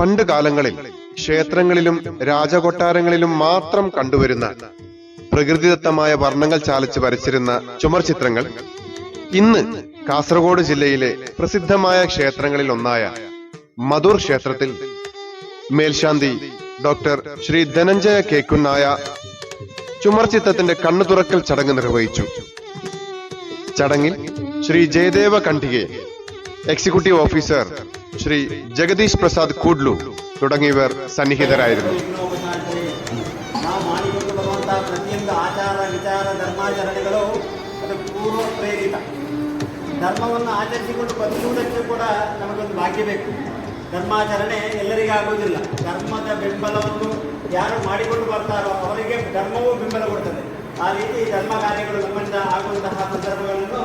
പണ്ട് കാലങ്ങളിൽ ക്ഷേത്രങ്ങളിലും രാജകൊട്ടാരങ്ങളിലും മാത്രം കണ്ടുവരുന്ന പ്രകൃതിദത്തമായ വർണങ്ങൾ ചാലിച്ച് വരച്ചിരുന്ന ചുമർ ചിത്രങ്ങൾ ഇന്ന് കാസർഗോഡ് ജില്ലയിലെ പ്രസിദ്ധമായ ക്ഷേത്രങ്ങളിൽ ഒന്നായ മധുർ ക്ഷേത്രത്തിൽ മേൽശാന്തി ഡോക്ടർ ശ്രീ ധനഞ്ജയ കേക്കുന്നായ ചുമർ ചിത്രത്തിന്റെ കണ്ണു തുറക്കൽ ചടങ്ങ് നിർവഹിച്ചു. ചടങ്ങിൽ ശ്രീ ജയദേവ കണ്ഠികെ എക്സിക്യൂട്ടീവ് ഓഫീസർ ശ്രീ ജഗദീഷ് പ്രസാദ് കൂഡ്ലു തുടങ്ങിയവർ സന്നിഹിതരായിരുന്നു ನಾವು ಮಾಡಿಕೊಂಡು ಬರುವಂತಹ ಪ್ರತಿಯೊಂದು ಆಚಾರ ವಿಚಾರ ಧರ್ಮಾಚರಣೆಗಳು ಅದು ಪೂರ್ವ ಪ್ರೇರಿತ ಧರ್ಮವನ್ನು ಆಚರಿಸಿಕೊಂಡು ಬದುಕುವುದಕ್ಕೆ ಕೂಡ ನಮಗೊಂದು ಭಾಗ್ಯ ಬೇಕು ಧರ್ಮಾಚರಣೆ ಎಲ್ಲರಿಗೂ ಆಗುವುದಿಲ್ಲ ಧರ್ಮದ ಬೆಂಬಲವನ್ನು ಯಾರು ಮಾಡಿಕೊಂಡು ಬರ್ತಾರೋ ಅವರಿಗೆ ಧರ್ಮವೂ ಬೆಂಬಲ ಕೊಡ್ತದೆ ಆ ರೀತಿ ಧರ್ಮ ಕಾರ್ಯಗಳು ಸಂಬಂಧ ಆಗುವಂತಹ ಸಂದರ್ಭಗಳನ್ನು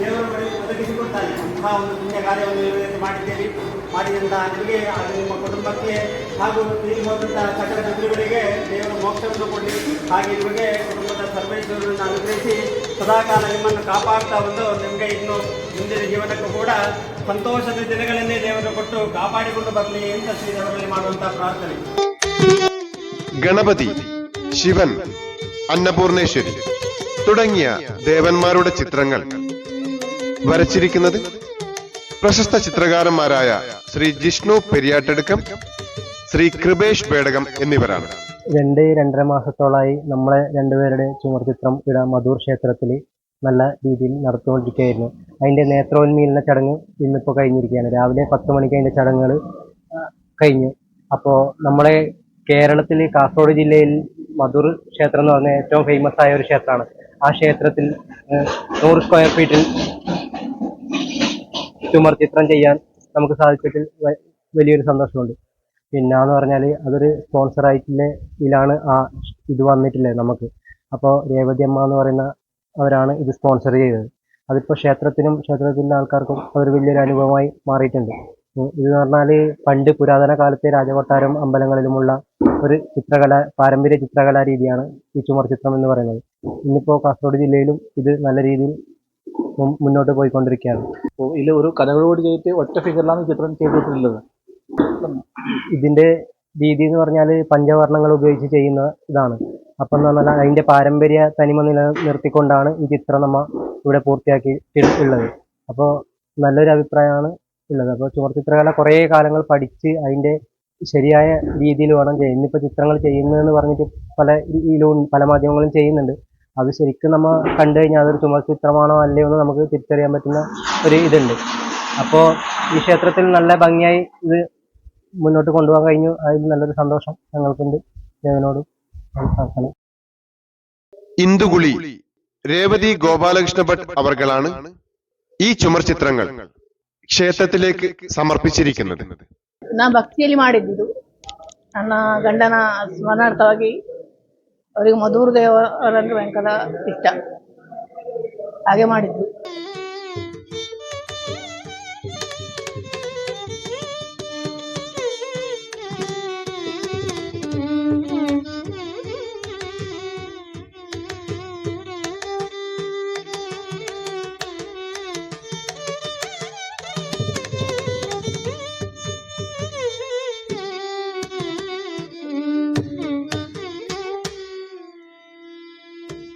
ದೇವರು ಒದಗಿಸಿಕೊಡ್ತಾರೆ. ಇಂತಹ ಒಂದು ಪುಣ್ಯ ಕಾರ್ಯವನ್ನು ಮಾಡಿದ್ದೇವೆ. ಮಾಡಿದಂತಹ ನಿಮಗೆ ಹಾಗೂ ನಿಮ್ಮ ಕುಟುಂಬಕ್ಕೆ ಹಾಗೂ ನೀವು ಹೋದಂತಹ ಸಕಲ ದೇವರು ಮೋಕ್ಷವನ್ನು ಕೊಡಿ ಹಾಗೆ ನಿಮಗೆ ಕುಟುಂಬದ ಸರ್ವೇಶ್ವರರನ್ನು ಅನುಗ್ರಹಿಸಿ ಸದಾಕಾಲ ನಿಮ್ಮನ್ನು ಕಾಪಾಡ್ತಾ ಬಂದು ನಿಮಗೆ ಇನ್ನು ಮುಂದಿನ ಜೀವನಕ್ಕೂ ಕೂಡ ಸಂತೋಷದ ದಿನಗಳನ್ನೇ ದೇವರು ಕೊಟ್ಟು ಕಾಪಾಡಿಕೊಂಡು ಬರಲಿ ಅಂತ ಶ್ರೀ ದೇವರಲ್ಲಿ ಮಾಡುವಂತಹ ಪ್ರಾರ್ಥನೆ. ಗಣಪತಿ, ಶಿವನ್ അന്നപൂർണേശ്വരി. തുടങ്ങിയ ദേവന്മാരുടെ ചിത്രങ്ങൾ. വരച്ചിരിക്കുന്നത് പ്രശസ്ത ചിത്രകാരന്മാരായ ശ്രീ ജിഷ്ണു പെരിയാട്ടെടുക്കം ശ്രീ കൃപേഷ് പേടകം എന്നിവരാണ്. രണ്ട് രണ്ടര മാസത്തോളായി നമ്മളെ രണ്ടുപേരുടെ ചുമർ ചിത്രം ഇവിടെ മധൂർ ക്ഷേത്രത്തിൽ നല്ല രീതിയിൽ നടത്തിക്കൊണ്ടിരിക്കുകയായിരുന്നു. അതിന്റെ നേത്രോന്മീലന ചടങ്ങ് ഇന്നിപ്പോ കഴിഞ്ഞിരിക്കുകയാണ്. രാവിലെ പത്ത് മണിക്ക് അതിന്റെ ചടങ്ങുകൾ കഴിഞ്ഞു. അപ്പോൾ നമ്മളെ കേരളത്തിൽ കാസർഗോഡ് ജില്ലയിൽ മധൂർ ക്ഷേത്രം എന്ന് പറഞ്ഞ ഏറ്റവും ഫേമസ് ആയ ഒരു ക്ഷേത്രമാണ്. ആ ക്ഷേത്രത്തിൽ നൂറ് സ്ക്വയർ ഫീറ്റിൽ ചുമർ ചിത്രം ചെയ്യാൻ നമുക്ക് സാധിച്ചതിൽ വലിയൊരു സന്തോഷമുണ്ട്. പിന്നാന്ന് പറഞ്ഞാൽ അതൊരു സ്പോൺസർ ഇതിലാണ് ആ ഇത് വന്നിട്ടുള്ളത് നമുക്ക്. അപ്പോൾ രേവതി അമ്മ എന്ന് പറയുന്ന അവരാണ് ഇത് സ്പോൺസർ ചെയ്തത്. അതിപ്പോൾ ക്ഷേത്രത്തിനും ക്ഷേത്രത്തിലെ ആൾക്കാർക്കും അതൊരു വലിയൊരു അനുഭവമായി മാറിയിട്ടുണ്ട്. ഇത് എന്ന് പറഞ്ഞാൽ പണ്ട് പുരാതന കാലത്തെ രാജകൊട്ടാരം അമ്പലങ്ങളിലുമുള്ള ഒരു ചിത്രകല പാരമ്പര്യ ചിത്രകലാ രീതിയാണ് ഈ ചുമർ ചിത്രം എന്ന് പറയുന്നത്. ഇന്നിപ്പോ കാസർഗോഡ് ജില്ലയിലും ഇത് നല്ല രീതിയിൽ മുന്നോട്ട് പോയിക്കൊണ്ടിരിക്കുകയാണ്. അപ്പോൾ ഇതിൽ ഒരു കഥകളോട് ചെയ്തിട്ട് ഒറ്റ ഫിഗറിലാണ് ചിത്രം ചെയ്തിട്ടുള്ളത്. ഇതിന്റെ രീതി എന്ന് പറഞ്ഞാൽ പഞ്ചവർണങ്ങൾ ഉപയോഗിച്ച് ചെയ്യുന്ന ഇതാണ്. അപ്പം എന്ന് പറഞ്ഞാൽ അതിന്റെ പാരമ്പര്യ തനിമ നിലനിർത്തിക്കൊണ്ടാണ് ഈ ചിത്രം നമ്മ ഇവിടെ പൂർത്തിയാക്കി ഉള്ളത്. അപ്പോൾ നല്ലൊരു അഭിപ്രായമാണ് ഉള്ളത്. അപ്പോൾ ചുമർ ചിത്രകല കുറേ കാലങ്ങൾ പഠിച്ച് അതിന്റെ ശരിയായ രീതിയിൽ വേണം ചെയ്യാൻ ഇന്നിപ്പോൾ ചിത്രങ്ങൾ ചെയ്യുന്നതെന്ന് പറഞ്ഞിട്ട് പല ഇതിലും പല മാധ്യമങ്ങളും ചെയ്യുന്നുണ്ട്. അത് ശരിക്കും നമ്മൾ കണ്ടു കഴിഞ്ഞാൽ അതൊരു ചുമ ചിത്രമാണോ അല്ലയോ എന്ന് നമുക്ക് തിരിച്ചറിയാൻ പറ്റുന്ന ഒരു ഇതുണ്ട്. അപ്പോൾ ഈ ക്ഷേത്രത്തിൽ നല്ല ഭംഗിയായി ഇത് മുന്നോട്ട് കൊണ്ടുപോകാൻ കഴിഞ്ഞു. അതിൽ നല്ലൊരു സന്തോഷം ഞങ്ങൾക്കുണ്ട്. ദേവനോട് ഇന്ദുഗുളി രേവതി ഗോപാലകൃഷ്ണ ഭട്ട് അവർകളാണ് ഈ ചുമർ ചിത്രങ്ങൾ ക്ഷേത്രത്തിലേക്ക് സമർപ്പിച്ചിരിക്കുന്നത്. ನಾ ಭಕ್ತಿಯಲ್ಲಿ ಮಾಡಿದ್ದಿದ್ದು ನನ್ನ ಗಂಡನ ಸ್ಮರಣಾರ್ಥವಾಗಿ ಅವರಿಗೆ ಮಧುರ ದೇವರಂದ್ರೆ ಭಯಂಕರ ಇಷ್ಟ. ಹಾಗೆ ಮಾಡಿದ್ದು.